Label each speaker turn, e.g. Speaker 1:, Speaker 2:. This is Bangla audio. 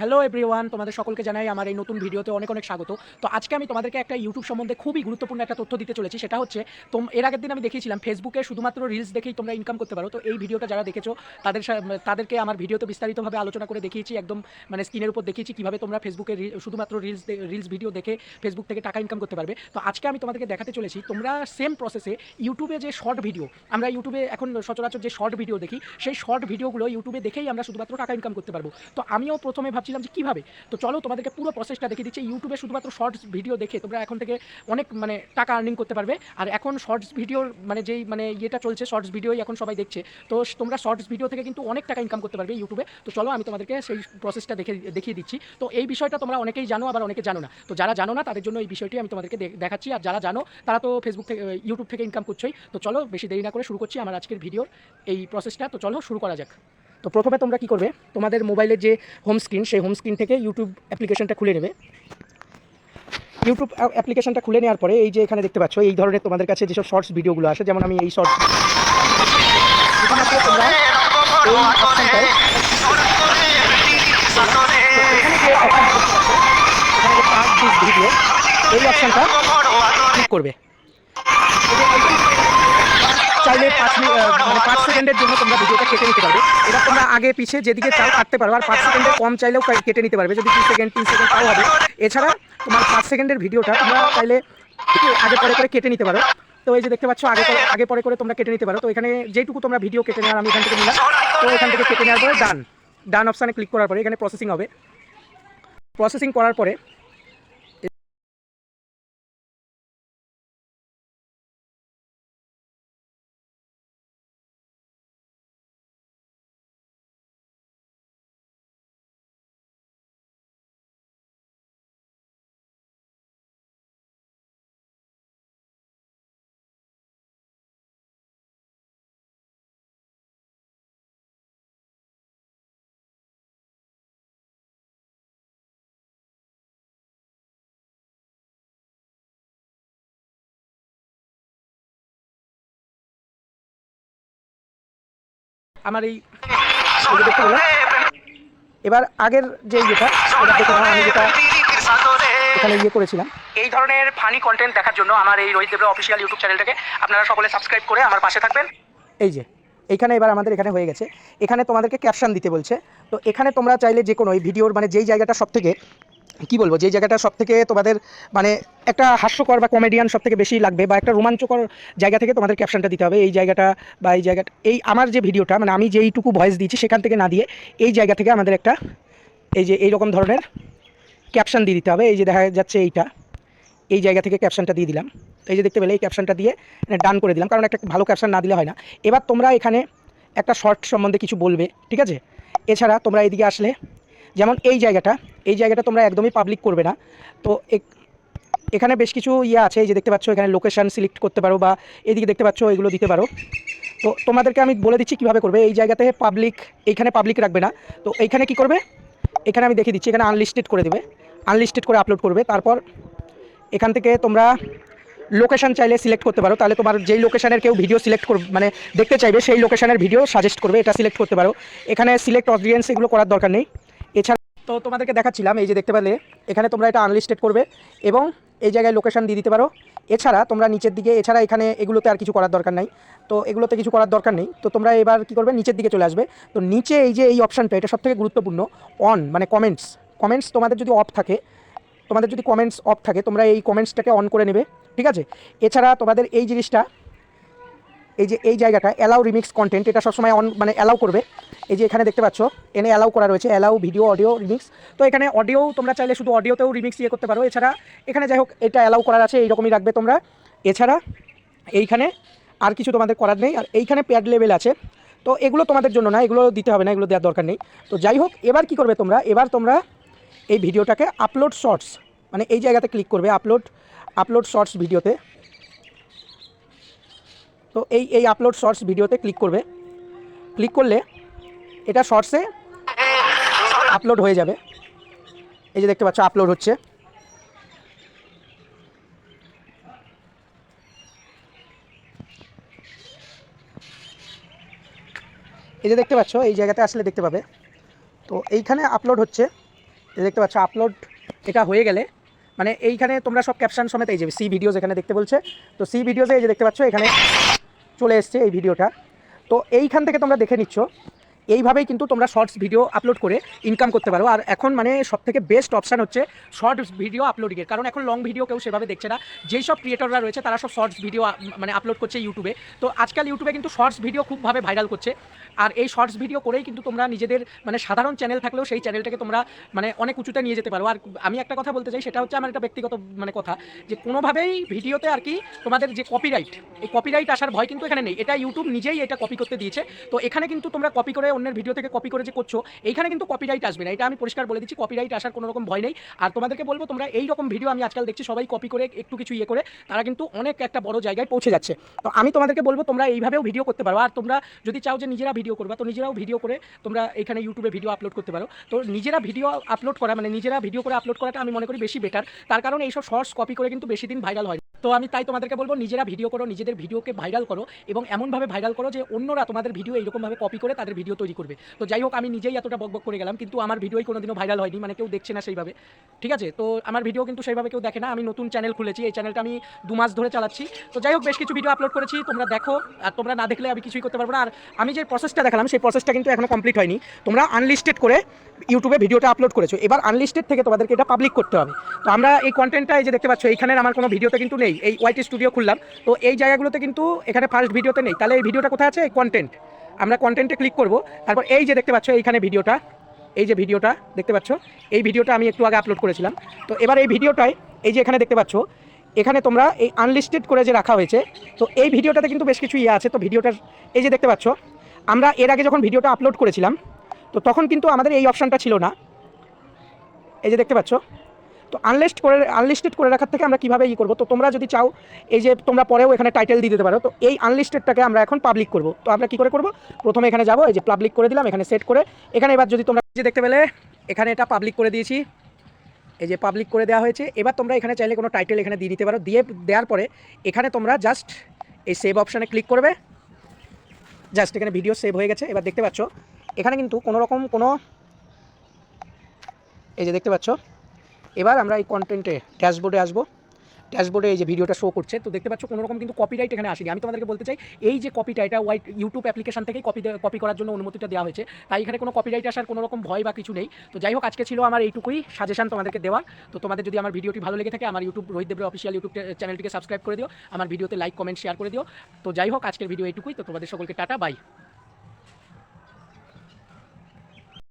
Speaker 1: হ্যালো এভরিওয়ান তোমাদের সকলকে জানাই আমার এই নতুন ভিডিওতে অনেক অনেক স্বাগত। তো আজকে আমি তোমাদেরকে একটা ইউটিউব সম্বন্ধে খুবই গুরুত্বপূর্ণ একটা তথ্য দিতে চলেছি। সেটা হচ্ছে, তোম, এর আগের দিন আমি দেখিয়েছিলাম ফেসবুকে শুধুমাত্র রিলস দেখেই তোমরা ইনকাম করতে পারো। তো এই ভিডিওটা যারা দেখেছ, তাদের তাদেরকে আমার ভিডিওতে বিস্তারিতভাবে আলোচনা করে দেখিয়েছি, একদম মানে স্ক্রিনের উপর দেখিয়েছি কীভাবে তোমরা ফেসবুকে শুধুমাত্র রিলস রিলস ভিডিও দেখে ফেসবুক থেকে টাকা ইনকাম করতে পারবে। তো আজকে আমি তোমাদেরকে দেখাতে চলেছি, তোমরা সেম প্রসেসে ইউটিউবে যে শর্ট ভিডিও আমরা ইউটিউবে এখন সচরাচর যে শর্ট ভিডিও দেখি, সেই শর্ট ভিডিওগুলো ইউটিউবে দেখেই আমরা শুধুমাত্র টাকা ইনকাম করতে পারব। তো আমিও প্রথমে ভাবছিলাম যে কীভাবে? তো চলো তোমাদেরকে পুরো প্রসেসটা দেখিয়ে দিচ্ছি। ইউটিউবে শুধুমাত্র শর্টস ভিডিও দেখে তোমরা এখন থেকে অনেক মানে টাকা আর্নিং করতে পারবে। আর এখন শর্টস ভিডিওর মানে যেই মানে ইয়েটা চলছে শর্টস ভিডিওই এখন সবাই দেখছে। তো তোমরা শর্টস ভিডিও থেকে কিন্তু অনেক টাকা ইনকাম করতে পারবে ইউটিউবে তো চলো আমি তোমাদেরকে সেই প্রসেসটা দেখে, দেখিয়ে দিচ্ছি। তো এই বিষয়টা তোমরা অনেকেই জানো, আবার অনেকে জানো না। তো যারা জানো না, তাদের জন্য এই বিষয়টি আমি তোমাদেরকে দেখাচ্ছি। আর যারা জানো, তারা তো ফেসবুক থেকে ইউটিউব থেকে ইনকাম করছোই। তো চলো বেশি দেরি না করে শুরু করছি আমার আজকের ভিডিওর এই প্রসেসটা তো চলো শুরু করা যাক। তো প্রথমে তোমরা কি করবে তোমাদের মোবাইলের যে হোম স্ক্রিন সেই হোম স্ক্রিন থেকে ইউটিউব অ্যাপ্লিকেশনটা খুলে নেবে ইউটিউব অ্যাপ্লিকেশনটা খুলে নেওয়ার পরে এই যে এখানে দেখতে পাচ্ছ এই ধরনের তোমাদের কাছে যেসব শর্টস ভিডিওগুলো আসে যেমন আমি এই শর্টস এই অপশনটা ক্লিক করবে চাইলে পাঁচ মানে পাঁচ সেকেন্ডের জন্য তোমরা ভিডিওটা কেটে নিতে পারবে। এটা তোমরা আগে পিছে যেদিকে চাও কাটতে পারবে, আর পাঁচ সেকেন্ডের কম চাইলেও কেটে নিতে পারবে। যদি দু সেকেন্ড, তিন সেকেন্ড তাও হবে। এছাড়া তোমার পাঁচ সেকেন্ডের ভিডিওটা তোমরা চাইলে আগে পরে করে কেটে নিতে পারো। তো এই যে দেখতে পাচ্ছ, আগে আগে পরে করে তোমরা কেটে নিতে পারো। তো এখানে যেটুকু তোমরা ভিডিও কেটে নেওয়ার, আমি এখান থেকে নিলাম। তো এখান থেকে কেটে নেওয়ার পরে ডান ডান অপশানে ক্লিক করার পরে এখানে প্রসেসিং হবে। প্রসেসিং করার পরে আমার এই এবার আগের যে ইয়েটা এটা দেখে আমি যেটা এখানে ইয়ে করেছিলাম। এই ধরনের ফানি কন্টেন্ট দেখার জন্য আমার এই রোহিত দেবের অফিসিয়াল ইউটিউব চ্যানেলটাকে আপনারা সকলে সাবস্ক্রাইব করে আমার পাশে থাকবেন। এই যে এইখানে এবার আমাদের এখানে হয়ে গেছে। এখানে তোমাদেরকে ক্যাপশন দিতে বলছে। তো এখানে তোমরা চাইলে যে কোনো এই ভিডিওর মানে যেই জায়গাটা সব থেকে কী বলব যেই জায়গাটা সব থেকে তোমাদের মানে একটা হাস্যকর বা কমেডিয়ান সব থেকে বেশি লাগবে বা একটা রোমাঞ্চকর জায়গা থেকে তোমাদের ক্যাপশনটা দিতে হবে, এই জায়গাটা বা এই জায়গাটা, এই আমার যে ভিডিওটা মানে আমি যেইটুকু ভয়েস দিয়েছি সেখান থেকে না দিয়ে এই জায়গা থেকে আমাদের একটা, এই যে এই রকম ধরনের ক্যাপশন দিয়ে দিতে হবে, এই যে দেখা যাচ্ছে এইটা, এই জায়গা থেকে ক্যাপশনটা দিয়ে দিলাম, এই যে দেখতে পেলে এই ক্যাপশনটা দিয়ে ডান করে দিলাম, কারণ একটা ভালো ক্যাপশন না দিলে হয় না। এবার তোমরা এখানে একটা শর্ট সম্বন্ধে কিছু বলবে, ঠিক আছে? এছাড়া তোমরা এইদিকে আসলে যেমন এই জায়গাটা এই জায়গাটা তোমরা একদমই পাবলিক করবে না। তো এখানে বেশ কিছু ইয়ে আছে, এই যে দেখতে পাচ্ছ এখানে লোকেশান সিলেক্ট করতে পারো বা এদিকে দেখতে পাচ্ছ এগুলো দিতে পারো। তো তোমাদেরকে আমি বলে দিচ্ছি কীভাবে করবে, এই জায়গাতে পাবলিক এইখানে পাবলিক রাখবে না। তো এইখানে কি করবে, এখানে আমি দেখিয়ে দিচ্ছি, এখানে আনলিস্টেড করে দেবে। আনলিস্টেড করে আপলোড করবে, তারপর এখান থেকে তোমরা লোকেশন চাইলে সিলেক্ট করতে পারো। তাহলে তোমার যেই লোকেশানের কেউ ভিডিও সিলেক্ট করবে মানে দেখতে চাইবে, সেই লোকেশনের ভিডিও সাজেস্ট করবে, এটা সিলেক্ট করতে পারো। এখানে সিলেক্ট অডিয়েন্স এগুলো করার দরকার নেই। তো তোমাদেরকে দেখাচ্ছিলাম, এই যে দেখতে পেলে, এখানে তোমরা এটা আনলিস্টেড করবে এবং এই জায়গায় লোকেশন দিয়ে দিতে পারো। এছাড়া তোমরা নিচের দিকে, এছাড়া এখানে এগুলোতে আর কিছু করার দরকার নেই। তো এগুলোতে কিছু করার দরকার নেই। তো তোমরা এবার কি করবে? নিচের দিকে চলে আসবে। তো নিচে এই যে এই অপশানটা এটা সবথেকে গুরুত্বপূর্ণ অন মানে কমেন্টস কমেন্টস তোমাদের যদি অফ থাকে, তোমাদের যদি কমেন্টস অফ থাকে, তোমরা এই কমেন্টসটাকে অন করে নেবে, ঠিক আছে? এছাড়া তোমাদের এই জিনিসটা এই যে, এই জায়গাটা অ্যালাউ রিমিক্স কন্টেন্ট এটা সবসময় অন মানে অ্যালাউ করবে। এই যে এখানে দেখতে পাচ্ছ, এনে অ্যালাউ করা রয়েছে অ্যালাউ ভিডিও অডিও রিমিক্স তো এখানে অডিও তোমরা চাইলে শুধু অডিওতেও রিমিক্স ইয়ে করতে পারো। এছাড়া এখানে যাই হোক, এটা অ্যালাউ করার আছে, এইরকমই রাখবে তোমরা। এছাড়া এইখানে আর কিছু তোমাদের করার নেই। আর এইখানে প্যাড লেভেল আছে। তো এগুলো তোমাদের জন্য না, এগুলো দিতে হবে না, এগুলো দেওয়ার দরকার নেই। তো যাই হোক, এবার কি করবে তোমরা? এবার তোমরা এই ভিডিওটাকে আপলোড শর্টস মানে এই জায়গাতে ক্লিক করবে আপলোড আপলোড শর্টস ভিডিওতে তো এই এই আপলোড শর্টস ভিডিওতে ক্লিক করবে। ক্লিক করলে এটা শর্টসে আপলোড হয়ে যাবে। এই যে দেখতে পাচ্ছ আপলোড হচ্ছে। এই যে দেখতে পাচ্ছ, এই জায়গাতে আসলে দেখতে পাবে। তো এইখানে আপলোড হচ্ছে। এই দেখতে পাচ্ছ আপলোড এটা হয়ে গেলে মানে এইখানে তোমরা সব ক্যাপশন সমেত, এই যে সি ভিডিওস এখানে দেখতে বলছে। তো সি ভিডিওসে এই যে দেখতে পাচ্ছ, এখানে চলে এসছে এই ভিডিওটা। তো এইখান থেকে তোমরা দেখে নিচ্ছ। এইভাবেই কিন্তু তোমরা শর্টস ভিডিও আপলোড করে ইনকাম করতে পারো। আর এখন মানে সব থেকে বেস্ট অপশান হচ্ছে শর্টস ভিডিও আপলোডিংয়ের কারণ এখন লং ভিডিও কেউ সেভাবে দেখছে না। যেই সব ক্রিয়েটররা রয়েছে, তারা সব শর্টস ভিডিও মানে আপলোড করছে ইউটিউবে তো আজকাল ইউটিউবে কিন্তু শর্টস ভিডিও খুবভাবে ভাইরাল করছে। আর এই শর্টস ভিডিও করেই কিন্তু তোমরা নিজেদের মানে সাধারণ চ্যানেল থাকলেও সেই চ্যানেলটাকে তোমরা মানে অনেক উঁচুতে নিয়ে যেতে পারো। আর আমি একটা কথা বলতে চাই, সেটা হচ্ছে আমার একটা ব্যক্তিগত মানে কথা, যে কোনোভাবেই ভিডিওতে আর কি তোমাদের যে কপিরাইট এই কপিরাইট আসার ভয় কিন্তু এখানে নেই। এটা ইউটিউব নিজেই এটা কপি করতে দিয়েছে। তো এখানে কিন্তু তোমরা কপি করে অন্যের ভিডিও থেকে কপি করে যে করছ, এইখানে কিন্তু কপিরাইট আসবে না। এটা আমি পরিষ্কার বলে দিচ্ছি কপিরাইট আসার কোনো রকম ভয় নেই। আর তোমাদেরকে বলব, তোমরা এই রকম ভিডিও আমি আজকাল দেখছি, সবাই কপি করে, একটু কিছু ইয়ে করে, তারা কিন্তু অনেক একটা বড় জায়গায় পৌঁছে যাচ্ছে। তো আমি তোমাদেরকে বলব, তোমরা এইভাবেও ভিডিও করতে পারো। আর তোমরা যদি চাও যে নিজেরা ভিডিও করবা, তো নিজেরাও ভিডিও করে তোমরা এখানে ইউটিউবে ভিডিও আপলোড করতে পারো। তো নিজেরা ভিডিও আপলোড করা মানে নিজেরা ভিডিও করে আপলোড করাটা আমি মনে করি বেশি বেটার তার কারণ এইসব শর্টস কপি করে কিন্তু বেশি দিন ভাইরাল হয়। তো আমি তাই তোমাদেরকে বলব, নিজেরা ভিডিও করো, নিজেদের ভিডিওকে ভাইরাল করো এবং এমনভাবে ভাইরাল করো যে অন্যরা তোমাদের ভিডিও এইরকমভাবে কপি করে তাদের ভিডিও তৈরি করবে। তো যাই হোক, আমি নিজেই এতটা বকবক করে গেলাম, কিন্তু আমার ভিডিওই কোনোদিনও ভাইরাল হয়নি মানে কেউ দেখছে না সেইভাবে। ঠিক আছে? তো আমার ভিডিও কিন্তু সেইভাবে কেউ দেখে না, আমি নতুন চ্যানেল খুলেছি, এই চ্যানেলটা আমি দু মাস ধরে চালাচ্ছি। তো যাই হোক, বেশ কিছু ভিডিও আপলোড করেছি, তোমরা দেখো, আর তোমরা না দেখলে আমি কিছুই করতে পারব না। আর আমি যে প্রসেসটা দেখালাম, সেই প্রসেসটা কিন্তু এখনও কমপ্লিট হয়নি। তোমরা আনলিস্টেড করে ইউটিউবে ভিডিওটা আপলোড করেছ। এবার আনলিস্টেড থেকে তোমাদেরকে এটা পাবলিক করতে হবে। তো আমরা এই কন্টেন্টটা এই যে দেখতে পাচ্ছ, এইখানের আমার কোনো ভিডিওতে কিন্তু নেই। এই ওয়াইটি স্টুডিও খুললাম। তো এই জায়গাগুলোতে কিন্তু এখানে ফার্স্ট ভিডিওতে নেই। তাহলে এই ভিডিওটা কোথায় আছে? এই কন্টেন্ট আমরা কন্টেন্টে ক্লিক করব। তারপর এই যে দেখতে পাচ্ছ, এইখানে ভিডিওটা। এই যে ভিডিওটা, দেখতে পাচ্ছ? এই ভিডিওটা আমি একটু আগে আপলোড করেছিলাম। তো এবার এই ভিডিওটায়, এই যে এখানে দেখতে পাচ্ছ, এখানে তোমরা এই আনলিস্টেড করে যে রাখা হয়েছে, তো এই ভিডিওটাতে কিন্তু বেশ কিছু ইয়ে আছে। তো ভিডিওটার, এই যে দেখতে পাচ্ছ, আমরা এর আগে যখন ভিডিওটা আপলোড করেছিলাম তো তখন কিন্তু আমাদের এই অপশানটা ছিল না। এই যে দেখতে পাচ্ছ, তো আনলিস্ট করে আনলিস্টেড করে রাখার থেকে আমরা কীভাবে ই করব? তো তোমরা যদি চাও, এই যে তোমরা পরেও এখানে টাইটেল দিয়ে দিতে পারো, তো এই আনলিস্টেডটাকে আমরা এখন পাবলিক করব। তো আমরা কী করে করব? প্রথমে এখানে যাব, এই যে পাবলিক করে দিলাম, এখানে সেট করে। এখানে এবার যদি তোমরা যে দেখতে পেলে, এখানে এটা পাবলিক করে দিয়েছি। এই যে পাবলিক করে দেওয়া হয়েছে। এবার তোমরা এখানে চাইলে কোনো টাইটেল এখানে দিয়ে দিতে পারো। দিয়ে দেওয়ার পরে এখানে তোমরা জাস্ট এই সেভ অপশানে ক্লিক করবে। জাস্ট এখানে ভিডিও সেভ হয়ে গেছে। এবার দেখতে পাচ্ছ এখানে কিন্তু কোনো রকম কোনো এই যে দেখতে পাচ্ছ? এবার আমরা এই কন্টেন্টে ড্যাশবোর্ডে আসব। ড্যাশবোর্ডে এই যে ভিডিওটা শো করছে, তো দেখতে পাচ্ছ কোনো রকম কিন্তু কপিরাইট এখানে আসেনি। আমি তোমাদেরকে বলতে চাই, এই যে কপিটা এটা ওয়াইট ইউটিউব অ্যাপ্লিকেশন থেকেই কপি কপি করার জন্য অনুমতিটা দেওয়া হয়েছে। তাই এখানে কোনো কপিরাইট আসার কোনো রকম ভয় বা কিছু নেই। তো যাই হোক, আজকে ছিল আমার এইটুকুই সাজেশন তোমাদেরকে দেওয়ার। তো তোমাদের যদি আমার ভিডিওটি ভালো লেগে থাকে, আমার ইউটিউব রোহিত দেবের অফিসিয়াল ইউটিউব চ্যানেলটিকে সাবস্ক্রাইব করে দিও। আমার ভিডিওতে লাইক কমেন্ট শেয়ার করে দিও। তো যাই হোক, আজকের ভিডিও এইটুকুই। তো তোমাদের সকলকে টাটা বাই